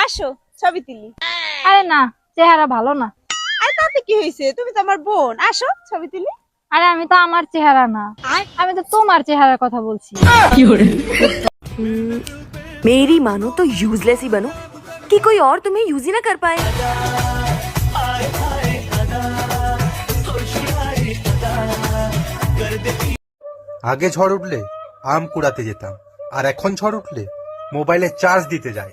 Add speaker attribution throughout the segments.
Speaker 1: আসো ছবি তুলি
Speaker 2: আরে না চেহারা ভালো না
Speaker 1: আরে তাতে কি হয়েছে তুমি তো আমার বোন আসো ছবি তুলি
Speaker 2: আরে আমি তো আমার চেহারা না আমি তো তোমার চেহারার কথা বলছি
Speaker 3: मेरी मानो तो यूजलेस ही बनो कि कोई और तुम्हें यूज ही ना कर पाए
Speaker 4: আগে ঝড় উঠলে আম কুড়াতে যেতাম আর এখন ঝড় উঠলে মোবাইলে চার্জ দিতে যায়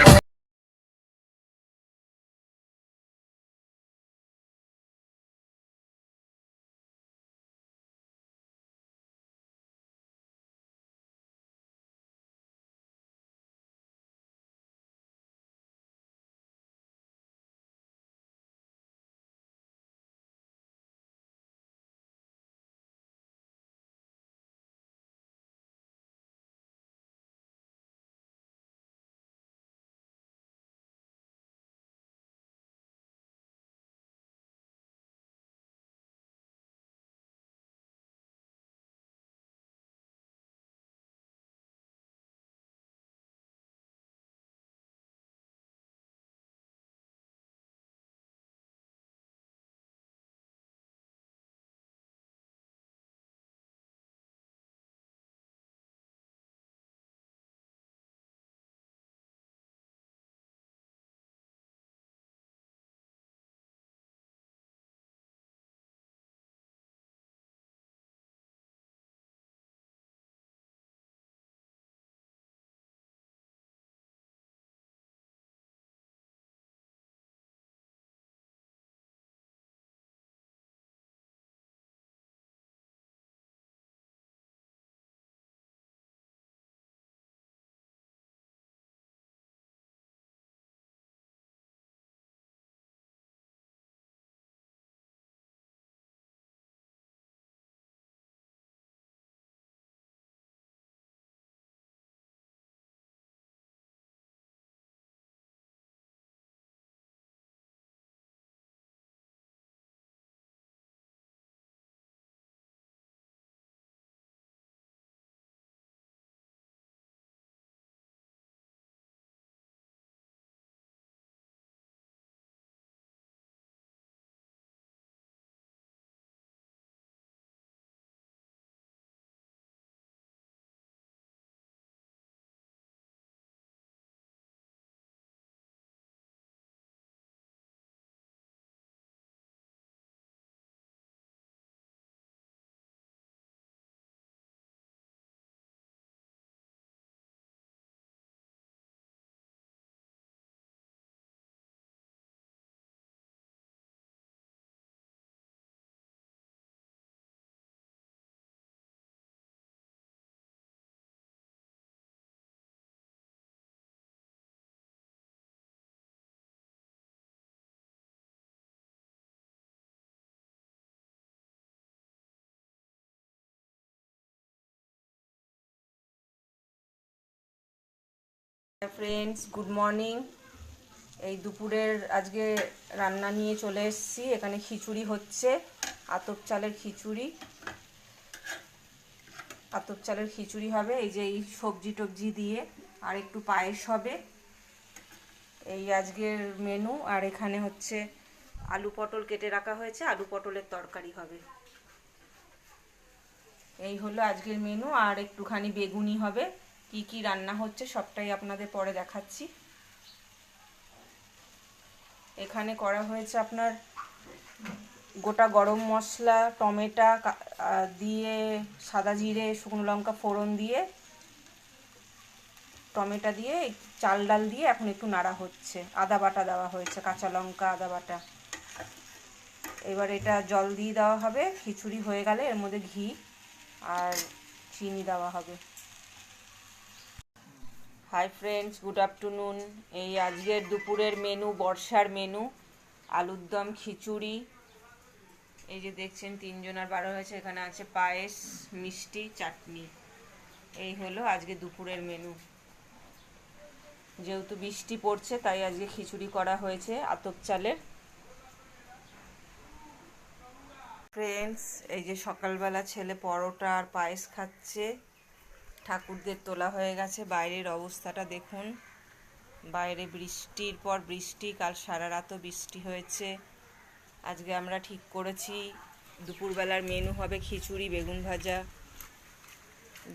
Speaker 5: ফ্রেন্ডস গুড মর্নিং এই দুপুরের আজকে রান্না নিয়ে চলে এসেছি। এখানে খিচুড়ি হচ্ছে, আতপ চালের খিচুড়ি। আতপ চালের খিচুড়ি হবে, এই যে এই সবজি টবজি দিয়ে, আর একটু পায়েস হবে। এই আজকের মেনু আর এখানে হচ্ছে আলু পটল কেটে রাখা হয়েছে, আলু পটলের তরকারি হবে। এই হলো আজকের মেনু আর একটুখানি বেগুনি হবে। কি কি রান্না হচ্ছে সবটাই আপনাদের পরে দেখাচ্ছি। এখানে করা হয়েছে আপনার গোটা গরম মশলা, টমেটা দিয়ে সাদা জিরে, শুকনো লঙ্কা, ফোড়ন দিয়ে, টমেটো দিয়ে, চাল ডাল দিয়ে এখন একটু নাড়া হচ্ছে। আদা বাটা দেওয়া হয়েছে, কাঁচা লঙ্কা, আদা বাটা। এবার এটা জল দিয়ে দেওয়া হবে, খিচুড়ি হয়ে গেলে এর মধ্যে ঘি আর চিনি দেওয়া হবে। হাই ফ্রেন্ডস গুড আফটারনুন এই আজকের দুপুরের মেনু বর্ষার মেনু আলুর দম, খিচুড়ি। এই যে দেখছেন তিনজনের বারো হয়েছে, এখানে আছে পায়েস, মিষ্টি, চাটনি। এই হলো আজকে দুপুরের মেনু যেহেতু বৃষ্টি পড়ছে, তাই আজকে খিচুড়ি করা হয়েছে আতপ চালের। ফ্রেন্ডস এই যে সকালবেলা ছেলে পরোটা আর পায়েস খাচ্ছে। ঠাকুরদের তোলা হয়ে গেছে। বাইরের অবস্থাটা দেখুন। বাইরে বৃষ্টির পর বৃষ্টি, কাল সারা রাতও বৃষ্টি হয়েছে। আজকে আমরা ঠিক করেছি। দুপুরবেলার মেনু হবে খিচুড়ি, বেগুন ভাজা।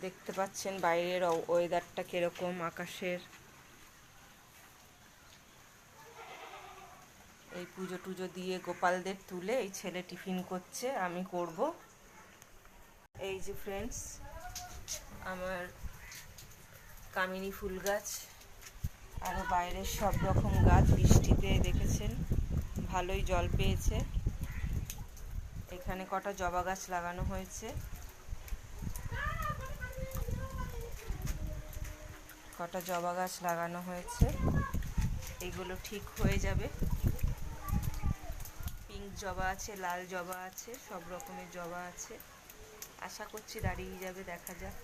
Speaker 5: দেখতে পাচ্ছেন বাইরের ওয়েদারটা কীরকম আকাশের। এই পুজো টুজো দিয়ে গোপালদের তুলে এই ছেলে টিফিন করছে, আমি করব। এই যে ফ্রেন্ডস আমার কামিনী ফুল গাছ আরও বাইরের সব রকম গাছ বৃষ্টিতে দেখেছেন, ভালোই জল পেয়েছে। এখানে কটা জবা গাছ লাগানো হয়েছে। কটা জবা গাছ লাগানো হয়েছে। এগুলো ঠিক হয়ে যাবে। পিঙ্ক জবা আছে, লাল জবা আছে, সব রকমের জবা আছে। আশা করছি দাঁড়িয়ে যাবে, দেখা যাক।